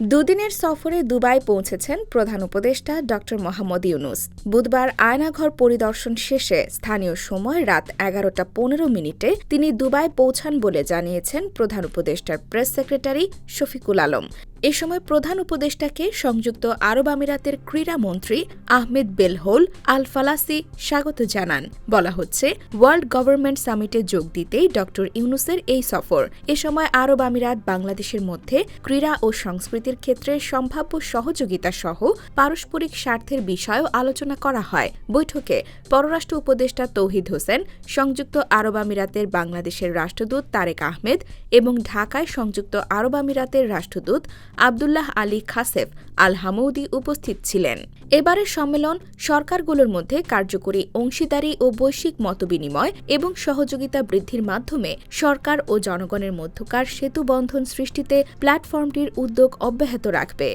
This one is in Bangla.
দুদিনের সফরে দুবাই পৌঁছেছেন প্রধান উপদেষ্টা ড মোহাম্মদ ইউনুস। বুধবার আয়নাঘর পরিদর্শন শেষে স্থানীয় সময় রাত এগারোটা পনেরো মিনিটে তিনি দুবাই পৌঁছান বলে জানিয়েছেন প্রধান উপদেষ্টার প্রেস সেক্রেটারি শফিকুল আলম। এ সময় প্রধান উপদেষ্টাকে সংযুক্ত আরব আমিরাতের ক্রীড়ামন্ত্রী আহমেদ বেলহোল আল ফালাসি স্বাগত জানান। বলা হচ্ছে, ওয়ার্ল্ড গভর্নমেন্ট সামিটে যোগ দিতেই ড. ইউনুসের এই সফর। এ সময় আরব আমিরাত বাংলাদেশের মধ্যে ক্রীড়া ও সংস্কৃতির ক্ষেত্রে সম্ভাব্য সহযোগিতা সহ পারস্পরিক স্বার্থের বিষয়েও আলোচনা করা হয়। বৈঠকে পররাষ্ট্র উপদেষ্টা তৌহিদ হোসেন, সংযুক্ত আরব আমিরাতের বাংলাদেশের রাষ্ট্রদূত তারেক আহমেদ এবং ঢাকায় সংযুক্ত আরব আমিরাতের রাষ্ট্রদূত আবদুল্লাহ আলী খাসেফ আল হামৌদি উপস্থিত ছিলেন। এবারের সম্মেলন সরকারগুলোর মধ্যে কার্যকরী, অংশীদারী ও বৈশ্বিক মতবিনিময় এবং সহযোগিতা বৃদ্ধির মাধ্যমে সরকার ও জনগণের মধ্যকার সেতু বন্ধন সৃষ্টিতে প্ল্যাটফর্মটির উদ্যোগ অব্যাহত রাখবে।